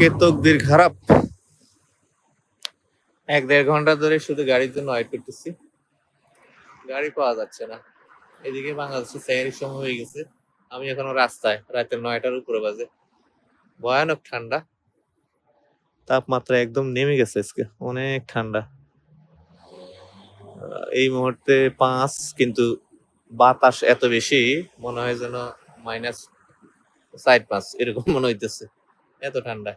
আজকে তকদির খারাপ। এক দেড় ঘণ্টা ধরে শুধু গাড়ির জন্য ওয়েট করতেছি। গাড়ি পাওয়া যাচ্ছে না। এদিকে বাংলাদেশে সেহারির সময় হয়ে গেছে। আমি এখনও রাস্তায় রাতে নয়টার উপরে বাজে। ভয়ানক ঠান্ডা। তাপমাত্রা একদম নেমে গেছে আজকে অনেক ঠান্ডা। এই মুহূর্তে পাঁচ কিন্তু বাতাস এত বেশি মনে হয় যেন মাইনাস সাইড পাঁচ এরকম মনে হইতেছে। এত ঠান্ডা।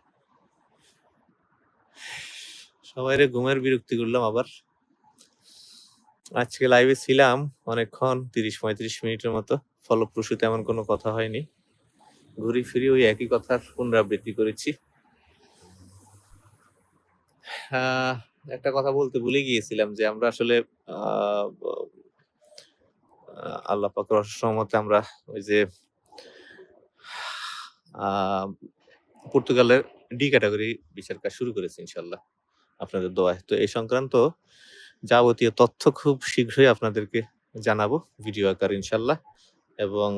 সবাই ঘুমের বিরক্তি করলাম আবার। আজকে লাইভে ছিলাম অনেকক্ষণ, তিরিশ পঁয়ত্রিশ মিনিটের মতো। ফলপ্রসূ তেমন কোনো কথা হয়নি। ঘুরি ফিরি ওই একই কথার পুনরাবৃত্তি করেছি। একটা কথা বলতে ভুলে গিয়েছিলাম যে আমরা আসলে আল্লাহ পাকের অসম্মতে আমরা ওই যে পর্তুগালের ডি ক্যাটাগরি বিচার কাজ শুরু করেছি ইনশাল্লাহ আপনাদের দোয়ায় তো এই সংক্রান্ত যাবতীয় তথ্য খুব শীঘ্রই আপনাদেরকে জানাব ভিডিও আকারে ইনশাল্লাহ এবং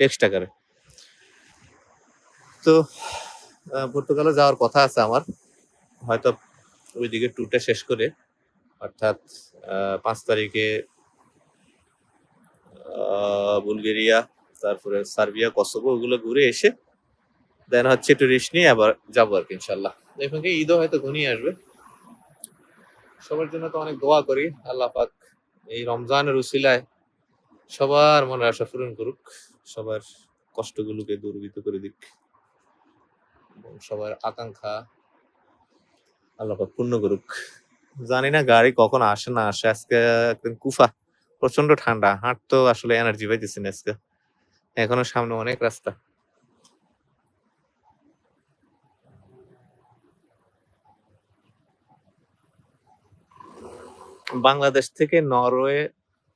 টেক্সট আকারে। তো পর্তুগালে যাওয়ার কথা আছে আমার। হয়তো ওইদিকে ট্যুরটা শেষ করে অর্থাৎ পাঁচ তারিখে বুলগেরিয়া, তারপরে সার্বিয়া, কসোভো ওগুলো ঘুরে এসে, দেন হচ্ছে টুরিস্ট নিয়ে আবার যাব আর কি ইনশাল্লাহ। এখানে ঈদও হয়তো ঘনিয়ে আসবে। সবার জন্য তো অনেক দোয়া করি, আল্লাহ পাক এই রমজানের উসিলায় সবার মনের আশা পূরণ করুক, সবার কষ্টগুলোকে দূরীভূত করে দিক এবং সবার আকাঙ্ক্ষা আল্লাহ পাক পূর্ণ করুক। জানি না গাড়ি কখন আসে না আসে, আজকে একদম কুফা প্রচণ্ড ঠান্ডা হাঁট তো আসলে এনার্জি পাইতেছি না আজকে। এখনও সামনে অনেক রাস্তা। বাংলাদেশ থেকে নরওয়ে,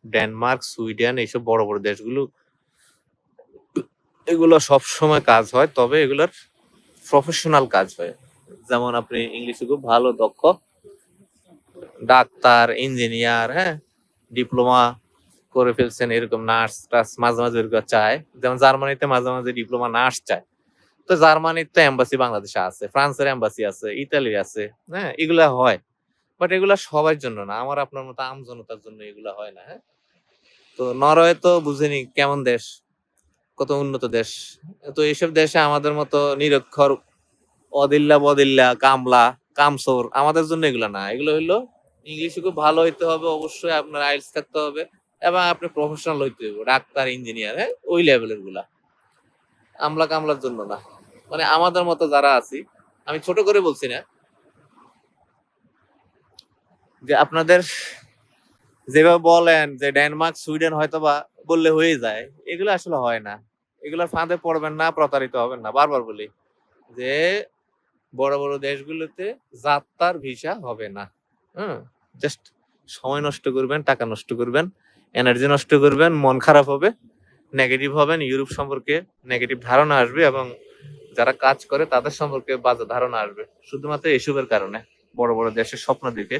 ডেনমার্ক, সুইডেন এইসব বড় বড় দেশগুলো, এগুলো সব সময় কাজ হয়, তবে এগুলোর প্রফেশনাল কাজ হয়। যেমন আপনি ইংলিশে খুব ভালো, দক্ষ, ডাক্তার ইঞ্জিনিয়ার হ্যাঁ ডিপ্লোমা করে ফেলছেন এরকম নার্স টার্স মাঝে মাঝে এরকম চায়। যেমন জার্মানিতে মাঝে মাঝে ডিপ্লোমা নার্স চায়। তো জার্মানির তো এম্বাসি বাংলাদেশে আছে, ফ্রান্সের এম্বাসি আছে, ইতালির আছে হ্যাঁ এগুলা হয়। বাট এগুলা সবার জন্য না। আমার আপনার মতো আম জনতার জন্য এগুলা হয় না হ্যাঁ? তো নরওয়ে তো বুঝেনি কেমন দেশ, কত উন্নত দেশ। তো এইসব দেশে আমাদের মতো নিরক্ষর, অদিল্লা বদিল্লা, কামলা, কামসোর আমাদের জন্য এগুলো না। এগুলো হইল ইংলিশে খুব ভালো হইতে হবে অবশ্যই, আপনার আইলস থাকতে হবে এবং আপনি প্রফেশনাল হইতে হবে ডাক্তার ইঞ্জিনিয়ার হ্যাঁ? ওই লেভেলেরগুলা। আমলা কামলার জন্য না। মানে আমাদের মতো যারা আছি, আমি ছোট করে বলছি না যে আপনাদের যেভাবে বলেন যে ডেনমার্ক, সুইডেন হয়তো বা বললে হয়ে যায়, এগুলো আসলে হয় না। এগুলোর ফাঁদে পড়বেন না, প্রতারিত হবেন না। বারবার বলি যে বড় বড় দেশগুলোতে যাত্রার ভিসা হবে না। হুম জাস্ট সময় নষ্ট করবেন, টাকা নষ্ট করবেন এনার্জি নষ্ট করবেন, মন খারাপ হবে নেগেটিভ হবেন, ইউরোপ সম্পর্কে নেগেটিভ ধারণা আসবে এবং যারা কাজ করে তাদের সম্পর্কে বাজে ধারণা আসবে। শুধুমাত্র এসবের কারণে, বড় বড় দেশের স্বপ্ন দেখে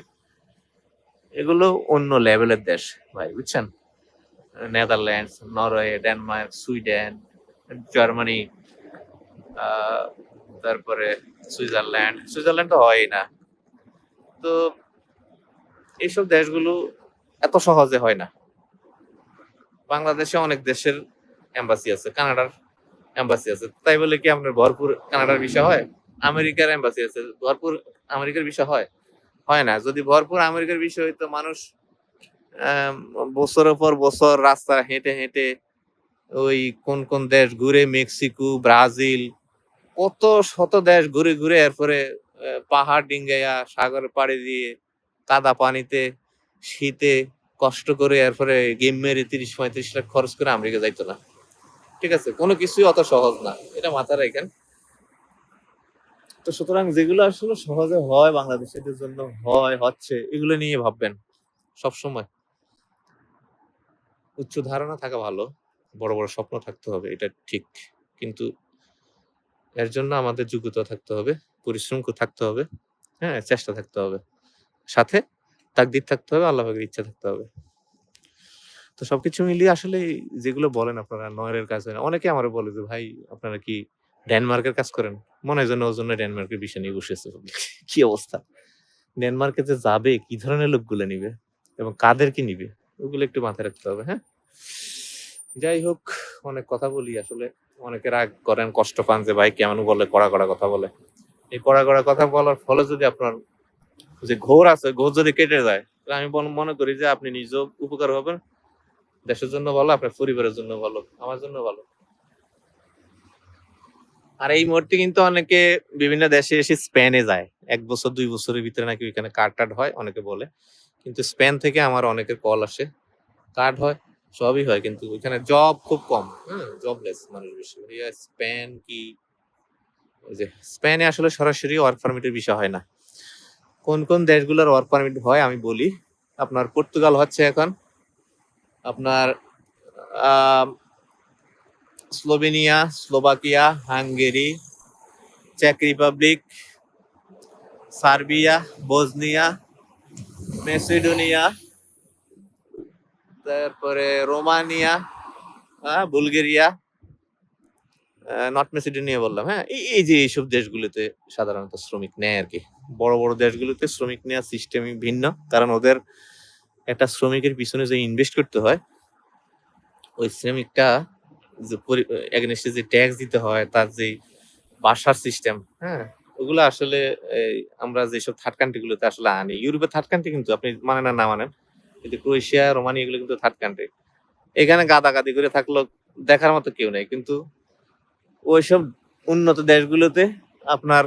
এগুলো অন্য লেভেলের দেশ, ভাই, বুঝছেন? Netherlands, Norway, Denmark, Sweden, Germany তারপরে সুইজারল্যান্ড। সুইজারল্যান্ড তো হয় না। তো এইসব দেশগুলো এত সহজে হয় না। বাংলাদেশে অনেক দেশের এম্বাসি আছে, কানাডার এম্বাসি আছে। তাই বলে কি আপনার ভরপুর কানাডার বিষয় হয়? আমেরিকার এম্বাসি আছে, ভরপুর আমেরিকার বিষয় হয়? হয় না। যদি ভরপুর আমেরিকার বিষয় হইতো, মানুষ বছরের পর বছর রাস্তা হেঁটে হেঁটে ওই কোন কোন দেশ ঘুরে, মেক্সিকো, ব্রাজিল, কত শত দেশ ঘুরে ঘুরে এরপরে পাহাড় ডিঙ্গাইয়া সাগরে পাড়ি দিয়ে কাদা পানিতে শীতে কষ্ট করে এরপরে গেম মেরে তিরিশ পঁয়ত্রিশ লাখ খরচ করে আমেরিকা যাইতো না। ঠিক আছে? কোনো কিছুই অত সহজ না। এটা মাথায় রাখেন। তো সুতরাং যেগুলো আসলে সহজে হয়, বাংলাদেশিদের জন্য হয়, হচ্ছে, এগুলো নিয়ে ভাববেন সব সময় উচ্চ ধারণা থাকা ভালো, বড় বড় স্বপ্ন থাকতে হবে, এটা ঠিক। কিন্তু এর জন্য আমাদের যোগ্যতা থাকতে হবে, পরিশ্রম থাকতে হবে হ্যাঁ চেষ্টা থাকতে হবে। সাথে তাকদির থাকতে হবে, আল্লাহ পাকের ইচ্ছা থাকতে হবে। তো সবকিছু মিলিয়ে আসলে যেগুলো বলেন আপনারা নয়ের কাজ হয় না অনেকে আমার বলে যে, ভাই, আপনারা কি ডেনমার্কের কাজ করেন। মনে হয় যেন ওর জন্য ডেনমার্কের বিষয় নিয়ে বসেছে কি অবস্থা? ডেনমার্কে যে যাবে কি ধরনের লোকগুলো নিবে এবং কাদেরকে নিবে ওগুলো একটু মাথায় রাখতে হবে হ্যাঁ? যাই হোক অনেক কথা বলি আসলে। অনেকে রাগ করেন কষ্ট পান যে ভাই কেমন বলে কড়া কড়া কথা বলে? এই কড়া কড়া কথা বলার ফলে যদি আপনার যে ঘোর আছে ঘোর যদি কেটে যায় তাহলে আমি মনে করি যে আপনি নিজেও উপকার হবেন। দেশের জন্য ভালো আপনার পরিবারের জন্য ভালো আমার জন্য ভালো। আর এই মুহূর্তে কিন্তু অনেকে বিভিন্ন দেশে এসে স্পেনে যায়। এক বছর, দুই বছরের ভিতরে নাকি ওইখানে কার্ড টার্ড হয়, অনেকে বলে। কিন্তু স্পেন থেকে আমার অনেকের কল আসে। কার্ড হয়, সবই হয়, কিন্তু ওইখানে জব খুব কম। হ্যাঁ জবলেস মানুষ বেশি। স্পেন কি? যে স্পেনে আসলে সরাসরি ওয়ার্ক পারমিটের বিষয় হয় না। কোন কোন দেশগুলোর ওয়ার্ক পারমিট হয় আমি বলি। আপনার পর্তুগাল হচ্ছে এখন। আপনার স্লোভেনিয়া স্লোভাকিয়া হাঙ্গেরি চেক রিপাবলিক সার্বিয়া বজনিয়া মেসিডোনিয়া তারপরে রোমানিয়া বুলগেরিয়া নর্থ মেসিডোনিয়া বললাম হ্যাঁ? এই এই যে এইসব দেশগুলোতে সাধারণত শ্রমিক নেয় আর কি। বড় বড় দেশগুলোতে শ্রমিক নেওয়ার সিস্টেমই ভিন্ন, কারণ ওদের একটা শ্রমিকের পিছনে যে ইনভেস্ট করতে হয়, ওই শ্রমিকটা যে এগেনস্টে যে ট্যাক্স দিতে হয়, তার যে বাসার সিস্টেম হ্যাঁ? ওগুলো আসলে আমরা যেসব থার্ড কান্ট্রি গুলোতে আসলে আনি। ইউরোপের থার্ড কান্ট্রি কিন্তু, আপনি মানেন না মানেন, কিন্তু ক্রোয়েশিয়া, রোমানিয়া এগুলো কিন্তু থার্ড কান্ট্রি এখানে গাদাগাদি করে থাকল দেখার মতো কেউ নেই, কিন্তু ওইসব উন্নত দেশগুলোতে আপনার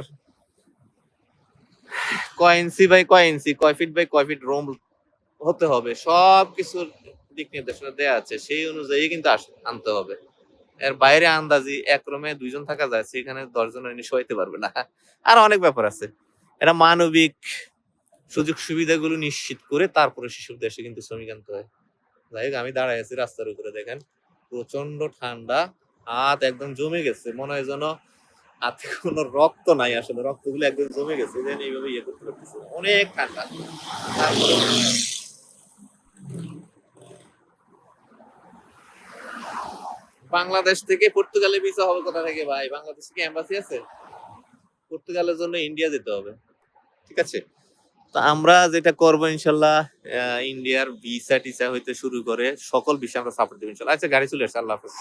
কয় ইঞ্চি বাই কয় ইঞ্চি কয় ফিট বাই কয় ফিট রোম হতে হবে। সব কিছুর দিক নির্দেশনা দেওয়া আছে, সেই অনুযায়ী কিন্তু আনতে হবে। এর বাইরে আন্দাজি এক রুমে দুইজন থাকা যায় সেখানে দশজন শোয়াইতে পারবে না। আর অনেক ব্যাপার আছে। এটা মানবিক সুযোগ সুবিধাগুলো নিশ্চিত করে তারপরে সেসব দেশে কিন্তু শ্রমিক আনতে হয়। যাই হোক, আমি দাঁড়াই আছি রাস্তার উপরে, দেখেন। প্রচণ্ড ঠান্ডা, হাত একদম জমে গেছে। মনে হয় যেন হাতে কোনো রক্ত নাই আসলে। রক্তগুলো একদম জমে গেছে। যেন এইভাবে ইয়ে করতে পারতেছে অনেক ঠান্ডা। তারপরে বাংলাদেশ থেকে পর্তুগালে ভিসা হবে কোথা থেকে ভাই? বাংলাদেশে কি এম্বাসি আছে? পর্তুগালের জন্য ইন্ডিয়া যেতে হবে। ঠিক আছে? তো আমরা যেটা করব ইনশাল্লাহ ইন্ডিয়ার ভিসা টিসা হইতে শুরু করে সকল বিষয় আমরা সাপোর্ট দেবো ইনশাল্লাহ। আচ্ছা গাড়ি চলে আসছে, আল্লাহ হাফেজ।